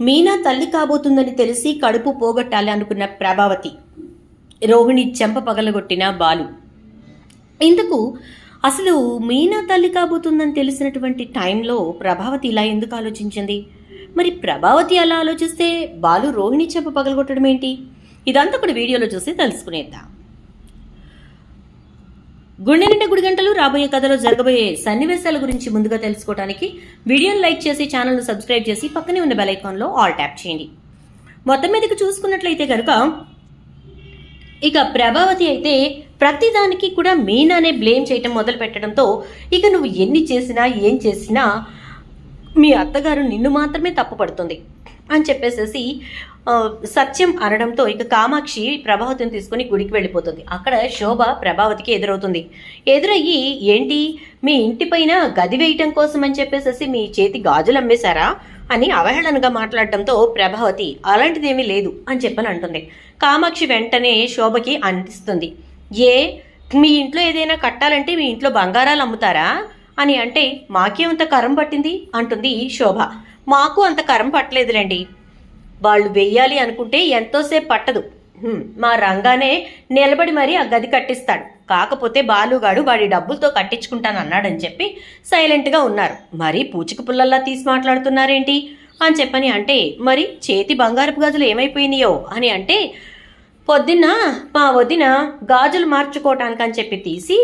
మీనా తల్లి కాబోతుందని తెలిసి కడుపు పోగొట్టాలి అనుకున్న ప్రభావతి. రోహిణి చెంప పగలగొట్టిన బాలు. ఇందుకు అసలు మీనా తల్లి కాబోతుందని తెలిసినటువంటి టైంలో ప్రభావతి ఇలా ఎందుకు ఆలోచించింది? మరి ప్రభావతి అలా ఆలోచిస్తే బాలు రోహిణి చెంప పగలగొట్టడం ఏంటి ఇదంతా కూడా వీడియోలో చూసి తెలుసుకునేద్దాం. గుండె నిండా గుడి గంటలు రాబోయే కథలో జరగబోయే సన్నివేశాల గురించి ముందుగా తెలుసుకోవడానికి వీడియోని లైక్ చేసి ఛానల్ను సబ్స్క్రైబ్ చేసి పక్కనే ఉన్న బెల్ ఐకాన్లో ఆల్ ట్యాప్ చేయండి. మొత్తం మీదకి చూసుకున్నట్లయితే కనుక ఇక ప్రభావతి అయితే ప్రతిదానికి కూడా మీనానే బ్లేమ్ చేయటం మొదలు పెట్టడంతో ఇక నువ్వు ఎన్ని చేసినా ఏం చేసినా మీ అత్తగారు నిన్ను మాత్రమే తప్పుపడుతుంది అని చెప్పేసేసి సత్యం అనడంతో ఇక కామాక్షి ప్రభావతిని తీసుకుని గుడికి వెళ్ళిపోతుంది. అక్కడ శోభ ప్రభావతికి ఎదురవుతుంది. ఎదురయ్యి ఏంటి? మీ ఇంటి పైన గది వేయటం కోసం అని చెప్పేసేసి మీ చేతి గాజులు అమ్మేశారా? అని అవహేళనగా మాట్లాడటంతో ప్రభావతి అలాంటిదేమీ లేదు అని చెప్పని అంటుంది. కామాక్షి వెంటనే శోభకి అందిస్తుంది. ఏ? మీ ఇంట్లో ఏదైనా కట్టాలంటే మీ ఇంట్లో బంగారాలు అమ్ముతారా? అని అంటే మాకేమంత కరం పట్టింది? అంటుంది శోభ. మాకు అంత కరం పట్టలేదులేండి. వాళ్ళు వెయ్యాలి అనుకుంటే ఎంతోసేపు పట్టదు. మా రంగానే నిలబడి మరీ ఆ గది కట్టిస్తాడు. కాకపోతే బాలుగాడు వాడి డబ్బులతో కట్టించుకుంటాను అన్నాడని చెప్పి సైలెంట్గా ఉన్నారు. మరీ పూచిక పుల్లల్లా తీసి మాట్లాడుతున్నారేంటి? అని చెప్పని అంటే మరి చేతి బంగారపు గాజులు ఏమైపోయినాయో అని అంటే పొద్దున్న మా వదిన గాజులు మార్చుకోవటానికి అని చెప్పి తీసి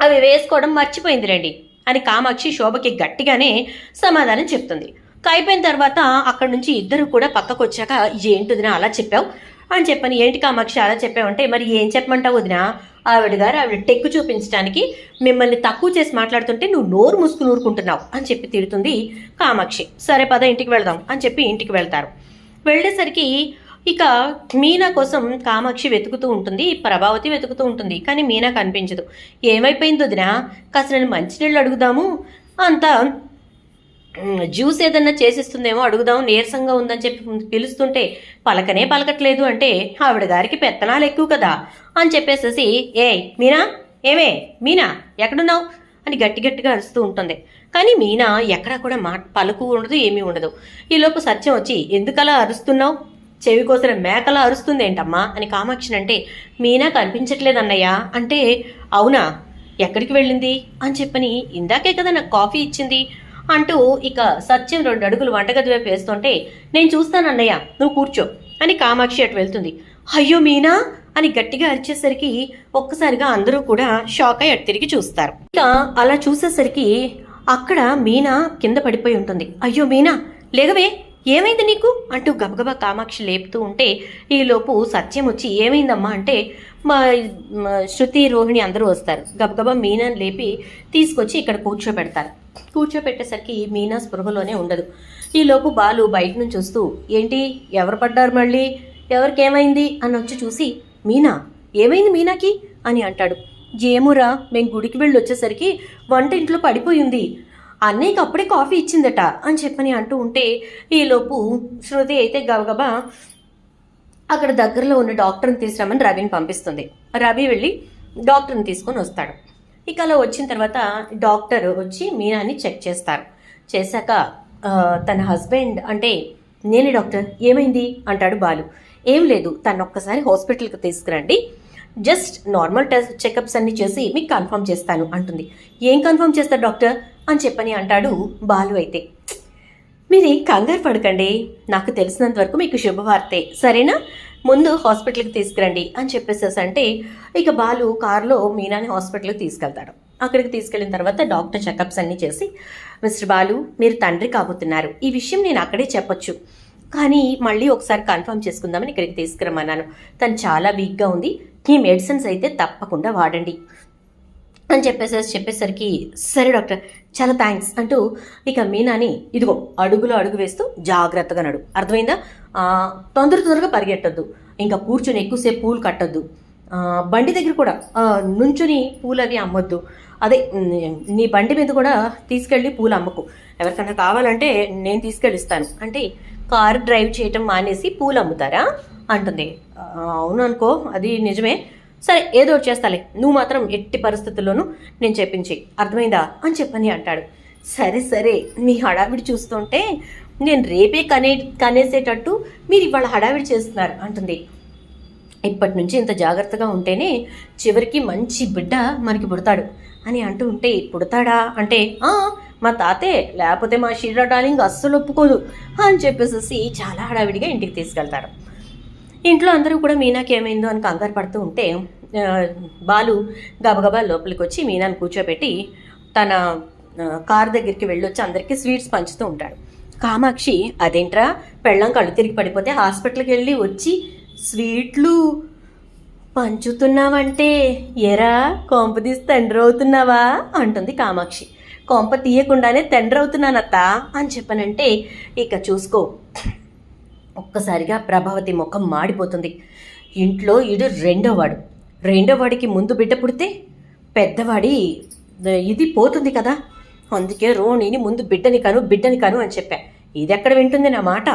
అవి వేసుకోవడం మర్చిపోయింది రండి అని కామాక్షి శోభకి గట్టిగానే సమాధానం చెప్తుంది. అయిపోయిన తర్వాత అక్కడి నుంచి ఇద్దరు కూడా పక్కకు వచ్చాక ఏంటిదినా అలా చెప్పావు? అని చెప్పని ఏంటి కామాక్షి అలా చెప్పావంటే మరి ఏం చెప్పమంటావు వదిన? ఆవిడ గారు ఆవిడ టెక్కు చూపించడానికి మిమ్మల్ని తక్కువ చేసి మాట్లాడుతుంటే నువ్వు నోరు ముసుకు నూరుకుంటున్నావు అని చెప్పి తిడుతుంది కామాక్షి. సరే పద ఇంటికి వెళ్దాం అని చెప్పి ఇంటికి వెళ్తారు. వెళ్ళేసరికి ఇక మీనా కోసం కామాక్షి వెతుకుతూ ఉంటుంది ప్రభావతి వెతుకుతూ ఉంటుంది కానీ మీనా కనిపించదు. ఏమైపోయింది వదినా కాస్త నేను మంచినీళ్ళు అడుగుదాము. అంత జ్యూస్ ఏదన్నా చేసిస్తుందేమో అడుగుదాం నీరసంగా ఉందని చెప్పి పిలుస్తుంటే పలకనే పలకట్లేదు అంటే ఆవిడ గారికి పెత్తనాలు ఎక్కువ కదా అని చెప్పేసేసి ఏ మీనా ఏమే మీనా ఎక్కడున్నావు? అని గట్టి గట్టిగా అరుస్తూ ఉంటుంది. కానీ మీనా ఎక్కడా కూడా మా పలుకు ఉండదు ఏమీ ఉండదు. ఈలోపు సత్యం వచ్చి ఎందుకలా అరుస్తున్నావు? చెవి కోసిన మేకలా అరుస్తుంది ఏంటమ్మా? అని కామాక్షిని అంటే మీనా కనిపించట్లేదన్నయ్యా. అంటే అవునా? ఎక్కడికి వెళ్ళింది? అని చెప్పని ఇందాకే కదా నాకు కాఫీ ఇచ్చింది. అంటూ ఇక సత్యం రెండు అడుగులు వంటగది వైపు వేస్తుంటే నేను చూస్తాను అన్నయ్య నువ్వు కూర్చో. అని కామాక్షి అటు వెళ్తుంది. అయ్యో మీనా? అని గట్టిగా అరిచేసరికి ఒక్కసారిగా అందరూ కూడా షాక్ అయ్యి అటు తిరిగి చూస్తారు. ఇక అలా చూసేసరికి అక్కడ మీనా కింద పడిపోయి ఉంటుంది. అయ్యో మీనా లేగవే ఏమైంది నీకు? అంటూ గబగబా కామాక్షి లేపుతూ ఉంటే ఈలోపు సత్యం వచ్చి ఏమైందమ్మా? అంటే మా శృతి రోహిణి అందరూ వస్తారు. గబగబా మీనాను లేపి తీసుకొచ్చి ఇక్కడ కూర్చోబెడతారు. కూర్చోబెట్టేసరికి మీనా స్పృహలోనే ఉండదు. ఈలోపు బాలు బయట నుంచి వస్తూ ఏంటి? ఎవరు పడ్డారు మళ్ళీ? ఎవరికేమైంది? అని వచ్చి చూసి మీనా? ఏమైంది మీనాకి? అని అంటాడు. ఏమురా మేము గుడికి వెళ్ళి వచ్చేసరికి వంట ఇంట్లో పడిపోయింది అన్నయ్యకి అప్పుడే కాఫీ ఇచ్చిందట అని చెప్పని అంటూ ఉంటే ఈలోపు శృతి అయితే గబగబా అక్కడ దగ్గరలో ఉన్న డాక్టర్ని తీసుకురామని రవిని పంపిస్తుంది. రవి వెళ్ళి డాక్టర్ని తీసుకొని వస్తాడు. ఇక అలా వచ్చిన తర్వాత డాక్టర్ వచ్చి మీనాని చెక్ చేస్తారు. చేశాక తన హస్బెండ్ అంటే నేనే డాక్టర్ ఏమైంది? అంటాడు బాలు. ఏం లేదు తను ఒక్కసారి హాస్పిటల్కి తీసుకురండి. జస్ట్ నార్మల్ టెస్ట్ చెకప్స్ అన్ని చేసి మీకు కన్ఫర్మ్ చేస్తాను అంటుంది. ఏం కన్ఫర్మ్ చేస్తారు డాక్టర్? అని చెప్పని అంటాడు బాలు అయితే. మీరు కంగారు పడకండి. నాకు తెలిసినంత వరకు మీకు శుభవార్తే. సరేనా? ముందు హాస్పిటల్కి తీసుకురండి అని చెప్పేసేసి అంటే ఇక బాలు కారులో మీనాని హాస్పిటల్కి తీసుకెళ్తాడు. అక్కడికి తీసుకెళ్ళిన తర్వాత డాక్టర్ చెకప్స్ అన్నీ చేసి మిస్టర్ బాలు మీరు తండ్రి కాబోతున్నారు. ఈ విషయం నేను అక్కడే చెప్పొచ్చు. కానీ మళ్ళీ ఒకసారి కన్ఫర్మ్ చేసుకుందామని ఇక్కడికి తీసుకురమ్మన్నాను. తను చాలా వీక్గా ఉంది. ఈ మెడిసిన్స్ అయితే తప్పకుండా వాడండి. అని చెప్పేసి చెప్పేసరికి సరే డాక్టర్ చాలా థ్యాంక్స్ అంటూ ఇక మీనాని ఇదిగో అడుగులో అడుగు వేస్తూ జాగ్రత్తగా నడు. అర్థమైందా? తొందర తొందరగా పరిగెట్టద్దు. ఇంకా కూర్చొని ఎక్కువసేపు పూలు కట్టొద్దు. బండి దగ్గర కూడా నుంచుని పూలు అవి అమ్మొద్దు. అదే నీ- నీ బండి మీద కూడా తీసుకెళ్ళి పూలు అమ్మకు. ఎవరికైనా కావాలంటే నేను తీసుకెళ్ళిస్తాను. అంటే కారు డ్రైవ్ చేయటం మానేసి పూలు అమ్ముతారా? అంటుంది. అవును అనుకో అది నిజమే. సరే ఏదో ఒకటి చేస్తాలే. నువ్వు మాత్రం ఎట్టి పరిస్థితుల్లోనూ నేను చెప్పించి అర్థమైందా? అని చెప్పని అంటాడు. సరే సరే మీ హడావిడి చూస్తుంటే నేను రేపే కనే కనేసేటట్టు మీరు ఇవాళ హడావిడి చేస్తున్నారు అంటుంది. ఇప్పటి నుంచి ఇంత జాగ్రత్తగా ఉంటేనే చివరికి మంచి బిడ్డ మనకి పుడతాడు. అని అంటూ ఉంటే పుడతాడా? అంటే మా తాతే లేకపోతే మా షీరా డార్లింగ్ అస్సలు ఒప్పుకోదు అని చెప్పేసి చాలా హడావిడిగా ఇంటికి తీసుకెళ్తాడు ఇంట్లో అందరూ కూడా మీనాకి ఏమైందో అని కంగారు పడుతూ ఉంటే బాలు గబగబా లోపలికి వచ్చి మీనాను కూర్చోబెట్టి తన కార్ దగ్గరికి వెళ్ళొచ్చి అందరికీ స్వీట్స్ పంచుతూ ఉంటాడు. కామాక్షి అదేంట్రా? పెళ్ళం కళ్ళు తిరిగి పడిపోతే హాస్పిటల్కి వెళ్ళి వచ్చి స్వీట్లు పంచుతున్నావంటే ఎరా? కొంప తీసి తండ్రి అవుతున్నావా? అంటుంది కామాక్షి. కొంప తీయకుండానే తండ్రి అవుతున్నానత్తా అని చెప్పనంటే ఇక చూసుకో. ఒక్కసారిగా ప్రభావతి ముఖం మాడిపోతుంది. ఇంట్లో ఇడు రెండోవాడు రెండోవాడికి ముందు బిడ్డ పుడితే పెద్దవాడి ఇది పోతుంది కదా. అందుకే రోణిని ముందు బిడ్డని కను బిడ్డని కను అని చెప్పా. ఇది ఎక్కడ వింటుంది నా మాట?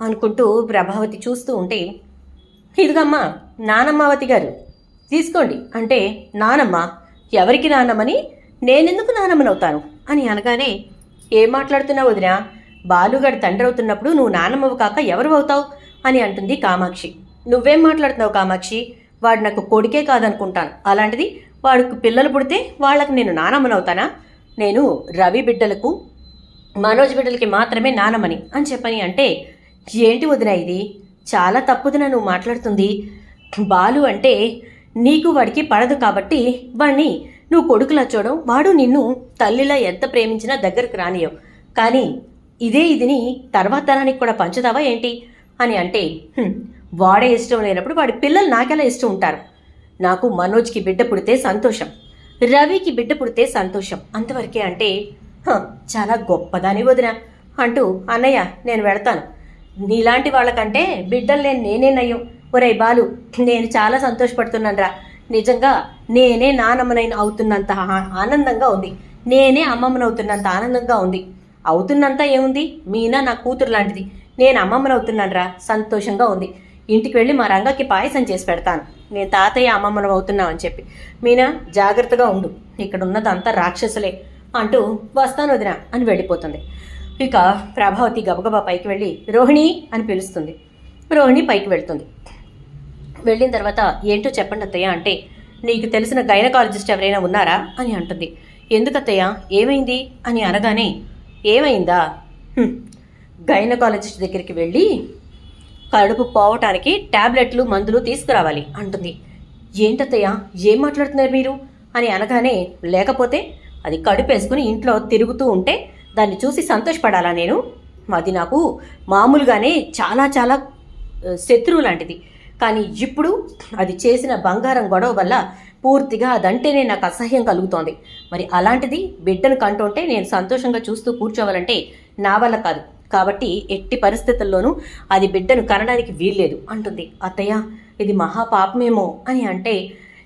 అనుకుంటూ ప్రభావతి చూస్తూ ఉంటే ఇదిగమ్మా నానమ్మావతి గారు తీసుకోండి. అంటే నానమ్మ ఎవరికి నానమ్మని? నేనెందుకు నానమ్మనవుతాను? అని అనగానే ఏం మాట్లాడుతున్నావు వదినా? బాలుగాడు తండ్రి అవుతున్నప్పుడు నువ్వు నానమ్మవు కాక ఎవరు అవుతావు అని అంటుంది కామాక్షి. నువ్వేం మాట్లాడుతున్నావు కామాక్షి? వాడు నాకు కొడుకే కాదనుకుంటాను. అలాంటిది వాడికి పిల్లలు పుడితే వాళ్ళకి నేను నానమ్మనవుతానా? నేను రవి బిడ్డలకు మనోజ్ బిడ్డలకి మాత్రమే నానమని అని చెప్పని అంటే ఏంటి వదిన ఇది? చాలా తప్పుదిన నువ్వు మాట్లాడుతుంది. బాలు అంటే నీకు వాడికి పడదు కాబట్టి వాణ్ణి నువ్వు కొడుకులా చూడడం వాడు నిన్ను తల్లిలా ఎంత ప్రేమించినా దగ్గరకు రానియవు కానీ ఇదే ఇదిని తర్వాత తరానికి కూడా పంచుతావా ఏంటి? అని అంటే వాడే ఇష్టం లేనప్పుడు వాడి పిల్లలు నాకెలా ఇష్టం ఉంటారు? నాకు మనోజ్కి బిడ్డ పుడితే సంతోషం రవికి బిడ్డ పుడితే సంతోషం. అంతవరకే అంటే చాలా గొప్పదాని వదిన అంటూ అన్నయ్య నేను వెళతాను. నీలాంటి వాళ్ళకంటే బిడ్డలు నేను నేనే ఒరే బాలు నేను చాలా సంతోషపడుతున్నానురా. నిజంగా నేనే నానమ్మనైన అవుతున్నంత ఆనందంగా ఉంది. నేనే అమ్మమ్మనవుతున్నంత ఆనందంగా ఉంది. అవుతున్నంతా ఏముంది? మీనా నా కూతురు లాంటిది. నేను అమ్మమ్మనవుతున్నానురా సంతోషంగా ఉంది. ఇంటికి వెళ్ళి మా రంగకి పాయసం చేసి పెడతాను. నేను తాతయ్య అమ్మమ్మను అవుతున్నావు అని చెప్పి. మీనా జాగ్రత్తగా ఉండు. ఇక్కడ ఉన్నదంతా రాక్షసులే అంటూ వస్తాను వదినా అని వెళ్ళిపోతుంది. ఇక ప్రభావతి గబగబా పైకి వెళ్ళి రోహిణి అని పిలుస్తుంది. రోహిణి పైకి వెళ్తుంది. వెళ్ళిన తర్వాత ఏంటో చెప్పండి అత్తయ్య అంటే నీకు తెలిసిన గైనకాలజిస్ట్ ఎవరైనా ఉన్నారా? అని అంటుంది. ఎందుకత్తయ్య? ఏమైంది? అని అనగానే ఏమైందా? గైనకాలజిస్ట్ దగ్గరికి వెళ్ళి కడుపు పోవటానికి టాబ్లెట్లు మందులు తీసుకురావాలి అంటుంది. ఏంటత్తయ్య ఏం మాట్లాడుతున్నారు మీరు? అని అనగానే లేకపోతే అది కడుపు వేసుకుని ఇంట్లో తిరుగుతూ ఉంటే దాన్ని చూసి సంతోషపడాలా నేను? అది నాకు మామూలుగానే చాలా చాలా శత్రువు లాంటిది. కానీ ఇప్పుడు అది చేసిన బంగారం గొడవ వల్ల పూర్తిగా అదంటేనే నాకు అసహ్యం కలుగుతోంది. మరి అలాంటిది బిడ్డను కంటుంటే నేను సంతోషంగా చూస్తూ కూర్చోవాలంటే నా వల్ల కాదు. కాబట్టి ఎట్టి పరిస్థితుల్లోనూ అది బిడ్డను కనడానికి వీల్లేదు. అంటుంది అత్తయ్య ఇది మహాపాపమేమో అని అంటే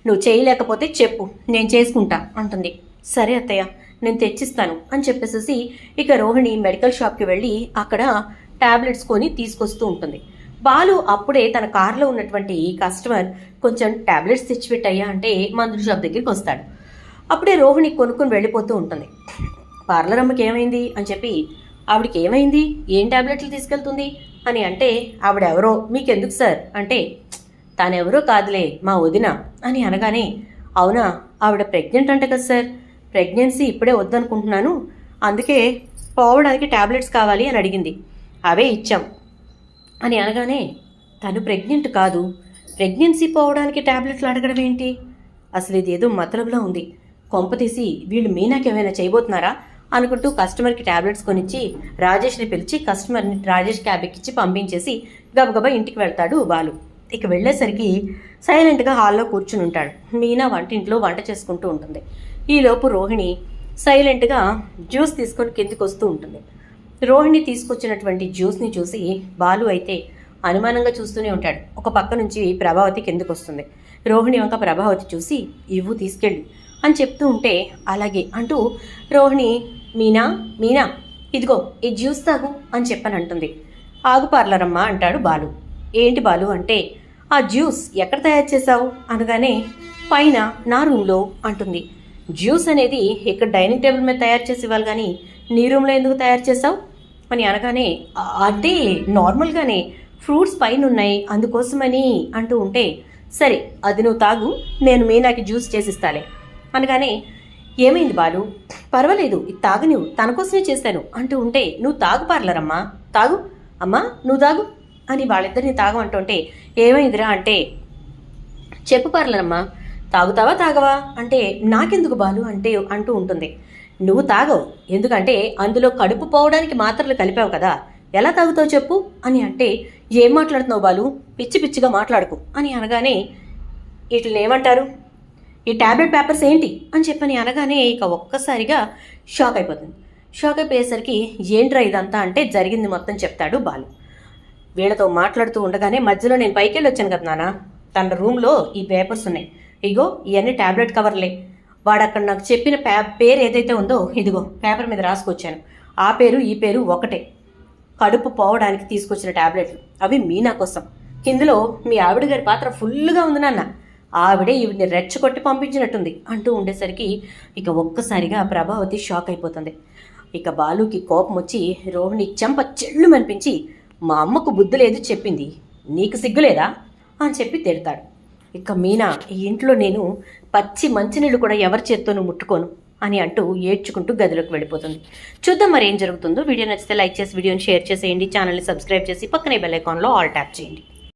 నువ్వు చేయలేకపోతే చెప్పు నేను చేసుకుంటా అంటుంది. సరే అత్తయ్య నేను తెచ్చిస్తాను అని చెప్పేసేసి ఇక రోహిణి మెడికల్ షాప్కి వెళ్ళి అక్కడ టాబ్లెట్స్ కొని తీసుకొస్తూ ఉంటుంది. బాలు అప్పుడే తన కారులో ఉన్నటువంటి ఈ కస్టమర్ కొంచెం ట్యాబ్లెట్స్ తెచ్చిపెట్టయ్యా అంటే మందుల షాప్ దగ్గరికి వస్తాడు. అప్పుడే రోహిణి కొనుక్కొని వెళ్ళిపోతూ ఉంటుంది. పార్లర్ అమ్మకి ఏమైంది? అని చెప్పి ఆవిడకి ఏమైంది? ఏం టాబ్లెట్లు తీసుకెళ్తుంది? అని అంటే ఆవిడెవరో? మీకెందుకు సార్? అంటే తానెవరో కాదులే మా వదిన. అని అనగానే అవునా? ఆవిడ ప్రెగ్నెంట్ అంట కదా సార్. ప్రెగ్నెన్సీ ఇప్పుడే వద్దనుకుంటున్నాను. అందుకే పోవడానికి ట్యాబ్లెట్స్ కావాలి అని అడిగింది. అవే ఇచ్చాం అని అనగానే తను ప్రెగ్నెంట్ కాదు. ప్రెగ్నెన్సీ పోవడానికి ట్యాబ్లెట్లు అడగడం ఏంటి? అసలు ఇది ఏదో మతలబులో ఉంది. కొంపతీసి వీళ్ళు మీనాకి ఏమైనా చేయబోతున్నారా? అనుకుంటూ కస్టమర్కి టాబ్లెట్స్ కొనిచ్చి రాజేష్ని పిలిచి కస్టమర్ని రాజేష్ క్యాబ్ ఎక్కించి పంపించేసి గబగబా ఇంటికి వెళ్తాడు బాలు. ఇక వెళ్ళేసరికి సైలెంట్గా హాల్లో కూర్చుని ఉంటాడు. మీనా వంటింట్లో వంట చేసుకుంటూ ఉంటుంది. ఈలోపు రోహిణి సైలెంట్గా జ్యూస్ తీసుకొని కిందికి వస్తూ ఉంటుంది. రోహిణి తీసుకొచ్చినటువంటి జ్యూస్ని చూసి బాలు అయితే అనుమానంగా చూస్తూనే ఉంటాడు. ఒక పక్క నుంచి ప్రభావతి కిందకు వస్తుంది. రోహిణి వంక ప్రభావతి చూసి ఇవ్వు తీసుకెళ్ళి అని చెప్తూ ఉంటే అలాగే అంటూ రోహిణి మీనా మీనా ఇదిగో ఈ జ్యూస్ తాగు అని చెప్పని అంటుంది ఆగు పార్లరమ్మా అంటాడు బాలు. ఏంటి బాలు అంటే ఆ జ్యూస్ ఎక్కడ తయారు చేశావు? అనగానే పైన నా రూమ్లో అంటుంది. జ్యూస్ అనేది ఇక్కడ డైనింగ్ టేబుల్ మీద తయారు చేసి ఇవ్వాలి కానీ నీ రూమ్లో ఎందుకు తయారు చేసావు అని అనగానే అంటే నార్మల్గానే ఫ్రూట్స్ పైన ఉన్నాయి అందుకోసమని అంటూ ఉంటే సరే అది నువ్వు తాగు నేను మీనాకి జ్యూస్ చేసిస్తాలే. అనగానే ఏమైంది బాలు? పర్వాలేదు ఇది తాగు నువ్వు తన కోసమే చేశాను. అంటూ ఉంటే నువ్వు తాగు పార్లరమ్మా తాగు. అమ్మా నువ్వు తాగు. అని వాళ్ళిద్దరిని తాగమంటుంటే ఏమైందిరా? అంటే చెప్పు పార్లరమ్మా తాగుతావా తాగవా? అంటే నాకెందుకు బాలు? అంటే అంటూ ఉంటుంది. నువ్వు తాగవు ఎందుకంటే అందులో కడుపు పోవడానికి మాత్రలు కలిపావు కదా ఎలా తాగుతావు చెప్పు? అని అంటే ఏం మాట్లాడుతున్నావు బాలు? పిచ్చి పిచ్చిగా మాట్లాడుకు అని అనగానే వీటిని ఏమంటారు? ఈ టాబ్లెట్ పేపర్స్ ఏంటి? అని చెప్పని అనగానే ఇక ఒక్కసారిగా షాక్ అయిపోతుంది. షాక్ అయిపోయేసరికి ఏంట్రా ఇదంతా? అంటే జరిగింది మొత్తం చెప్తాడు బాలు. వీళ్ళతో మాట్లాడుతూ ఉండగానే మధ్యలో నేను పైకి వెళ్ళి వచ్చాను కదా నాన్న. తన రూమ్లో ఈ పేపర్స్ ఉన్నాయి. ఇగో ఇవన్నీ టాబ్లెట్ కవర్లే. వాడు అక్కడ నాకు చెప్పిన పే పేరు ఏదైతే ఉందో ఇదిగో పేపర్ మీద రాసుకొచ్చాను. ఆ పేరు ఈ పేరు ఒకటే కడుపు పోవడానికి తీసుకొచ్చిన టాబ్లెట్లు. అవి మీనా కోసం. ఇందులో మీ ఆవిడ గారి పాత్ర ఫుల్గా ఉంది నాన్న. ఆవిడే ఈవిడిని రెచ్చగొట్టి పంపించినట్టుంది అంటూ ఉండేసరికి ఇక ఒక్కసారిగా ప్రభావతి షాక్ అయిపోతుంది. ఇక బాలుకి కోపం వచ్చి రోహిణి చెంప చెళ్ళు అనిపించి మా అమ్మకు బుద్ధి లేదు చెప్పింది. నీకు సిగ్గులేదా అని చెప్పి తిడతాడు. ఇక మీనా ఈ ఇంట్లో నేను పచ్చి మంచినీళ్ళు కూడా ఎవరి చేత్తోనూ ముట్టుకోను. అని అంటూ ఏడ్చుకుంటూ గదిలోకి వెళ్ళిపోతుంది. చూద్దాం మరి ఏం జరుగుతుందో. వీడియో నచ్చితే లైక్ చేసి వీడియోని షేర్ చేసేయండి. ఛానల్ని సబ్స్క్రైబ్ చేసి పక్కనే బెల్ ఐకాన్లో ఆల్ ట్యాప్ చేయండి.